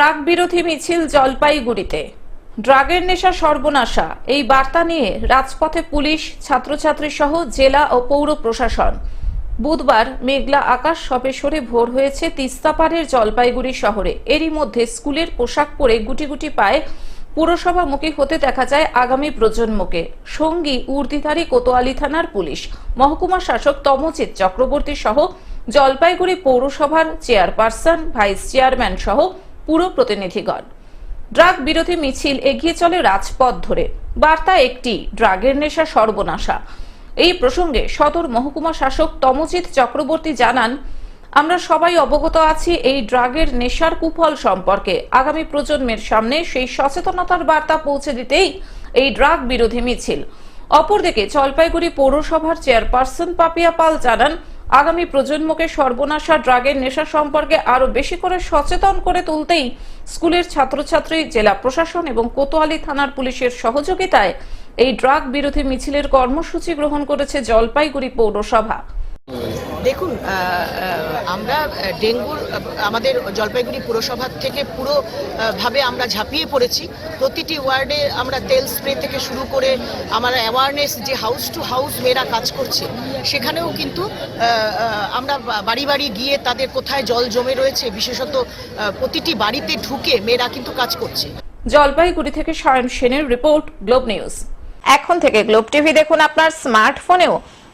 Drug বিরোধী মিছিল জলপাইগুড়িতে। ড্রাগের নেশা সর্বনাশা। এই বার্তা নিয়ে রাজপথে পুলিশ, ছাত্রছাত্রী সহ জেলা ও পৌর প্রশাসন। বুধবার মেঘলা আকাশ সরে ভোর হয়েছে তিস্তাপাড়ের জলপাইগুড়ি শহরে। এরই মধ্যে স্কুলের পোশাক পরে গুটি গুটি পায়ে পুরসভামুখী হতে দেখা যায় আগামী প্রজন্মকে। সঙ্গী উর্দিধারী কোতোয়ালি থানার পুলিশ, মহকুমা শাসক তমচিৎ চক্রবর্তী সহ জলপাইগুড়ি পৌরসভার চেয়ারপারসন, ভাইস চেয়ারম্যান সহ পুরো প্রতিনিধিগণ। ড্রাগ বিরোধী মিছিল এগিয়ে চলে রাজপথ ধরে। বার্তা একটি, ড্রাগের নেশা সর্বনাশা। এই প্রসঙ্গে সদর মহকুমা শাসক তমজিৎ চক্রবর্তী জানান, আমরা সবাই অবগত আছি এই ড্রাগের নেশার কুফল সম্পর্কে। আগামী প্রজন্মের সামনে সেই সচেতনতার বার্তা পৌঁছে দিতেই এই ড্রাগ বিরোধী মিছিল। অপরদিকে জলপাইগুড়ি পৌরসভার চেয়ারপারসন পাপিয়া পাল জানান আগামী প্রজন্মকে সর্বনাশা ড্রাগের নেশা সম্পর্কে আরও বেশি করে সচেতন করে তুলতেই স্কুলের ছাত্রছাত্রী, জেলা প্রশাসন এবং কোতোয়ালি থানার পুলিশের সহযোগিতায় এই ড্রাগ বিরোধী মিছিলের কর্মসূচি গ্রহণ করেছে জলপাইগুড়ি পৌরসভা। দেখুন আমরা ডেঙ্গুর আমাদের জলপাইগুড়ি পুরসভার থেকে পুরো আহ, ভাবে আমরা ঝাঁপিয়ে পড়েছি। প্রতিটি ওয়ার্ডে আমরা তেল স্প্রে থেকে শুরু করে আমার অ্যাওয়ারনেস যে হাউস টু হাউস মেয়েরা কাজ করছে সেখানেও কিন্তু আমরা বাড়ি বাড়ি গিয়ে তাদের কোথায় জল জমে রয়েছে বিশেষত প্রতিটি বাড়িতে ঢুকে মেয়েরা কিন্তু কাজ করছে। জলপাইগুড়ি থেকে সায়ন সেনের রিপোর্ট গ্লোব নিউজ। এখন থেকে গ্লোব টিভি দেখুন আপনার স্মার্টফোনেও